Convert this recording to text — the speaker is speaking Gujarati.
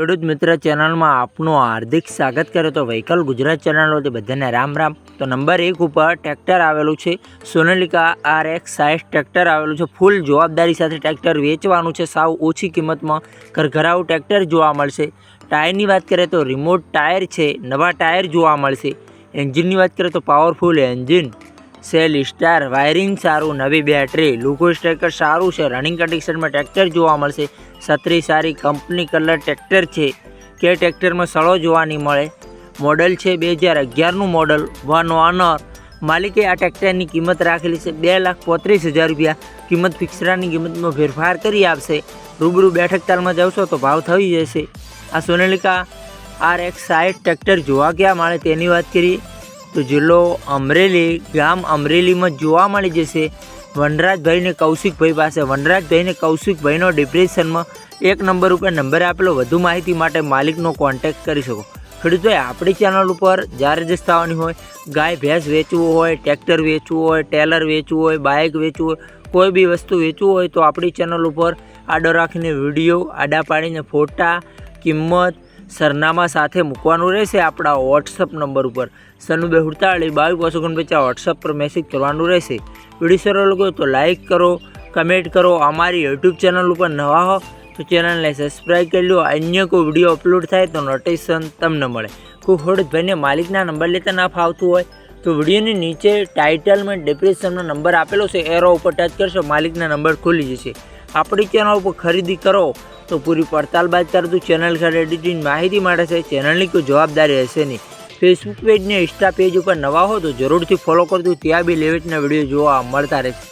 ખેડૂત મિત્ર ચેનલમાં આપનું હાર્દિક સ્વાગત કરે તો વ્હીકલ ગુજરાત ચેનલ વતી બધાને રામ રામ. તો નંબર એક ઉપર ટ્રેક્ટર આવેલું છે. Sonalika R X size tractor આવેલું છે. ફૂલ જવાબદારી સાથે ટ્રેક્ટર વેચવાનું છે. સાવ ઓછી કિંમતમાં ઘરઘરાવું ટ્રેક્ટર જોવા મળશે. ટાયરની વાત કરીએ તો રિમોટ ટાયર છે. નવા ટાયર જોવા મળશે. એન્જિનની વાત કરીએ તો powerful engine self starter, wiring સારું, નવી બેટરી લુકો સ્ટ્રેકર સારું છે રનિંગ કન્ડિશનમાં ટ્રેક્ટર જોવા મળશે. છત્રી સારી કંપની કલર ટ્રેક્ટર છે. કે ટ્રેક્ટરમાં સળો જોવા નહીં મળે? મોડલ છે બે હજાર અગિયારનું મોડલ વન ઓનર માલિકે આ ટ્રેક્ટરની કિંમત રાખેલી છે બે લાખ પોત્રીસ હજાર રૂપિયા. કિંમત ફિક્સરાની કિંમતમાં ફેરફાર કરી આપશે. રૂબરૂ બેઠક તાલમાં જાવશો તો ભાવ થઈ જશે. આ સોનાલિકા આર એક્સ સાઠ ટ્રેક્ટર જોવા ક્યાં મળે તેની વાત કરીએ. તો જિલ્લો અમરેલી, ગામ અમરેલીમાં જોવા મળી જશે. વનરાજભાઈને કૌશિકભાઈ પાસે. વનરાજભાઈને કૌશિકભાઈનો ડિપ્રેશનમાં એક નંબર ઉપર નંબર આપેલો. વધુ માહિતી માટે માલિકનો કોન્ટેક્ટ કરી શકો. ખેડૂતોએ આપણી ચેનલ ઉપર જ્યારે જ થવાની હોય, ગાય, ભેંસ વેચવું હોય ટ્રેક્ટર વેચવું હોય ટેલર વેચવું હોય બાઇક વેચવું હોય, કોઈ બી વસ્તુ વેચવું હોય, તો આપણી ચેનલ ઉપર આડો રાખીને વીડિયો આડા પાડીને ફોટા, કિંમત સરનામા સાથે મૂકવાનું રહેશે આપણા વોટ્સઅપ નંબર ઉપર. સન્નુ બે હુડતાળી બાવીસ પાંચસો ઓગણપચાસ વોટ્સઅપ પર મેસેજ કરવાનું રહેશે. વીડિયો સરળ લોકો તો લાઇક કરો કમેન્ટ કરો, અમારી યુટ્યુબ ચેનલ ઉપર નવા હો તો ચેનલને સબસ્ક્રાઈબ કરી લો. અન્ય કોઈ વીડિયો અપલોડ થાય તો નોટિફિકેશન તમને મળે. કોઈ ખોડતભાઈને માલિકના નંબર લેતા ના ફાવતું હોય તો વિડીયોની નીચે ટાઇટલમાં ડિપ્રેશનનો નંબર આપેલો છે. એરો ઉપર ટચ કરશો, માલિકના નંબર ખુલી જશે. આપણી ચેનલ ઉપર ખરીદી કરો, તો પૂરી પડતાલ બાદ કરતું ચેનલ સાથે એડિટિંગ માહિતી માટે છે ચેનલની કોઈ જવાબદારી હશે નહીં. ફેસબુક પેજ ને ઇન્સ્ટા પેજ ઉપર નવા હો તો જરૂરથી ફોલો કરજો ત્યાં બી લેવેટના વીડિયો જોવા મળતા રહેશે.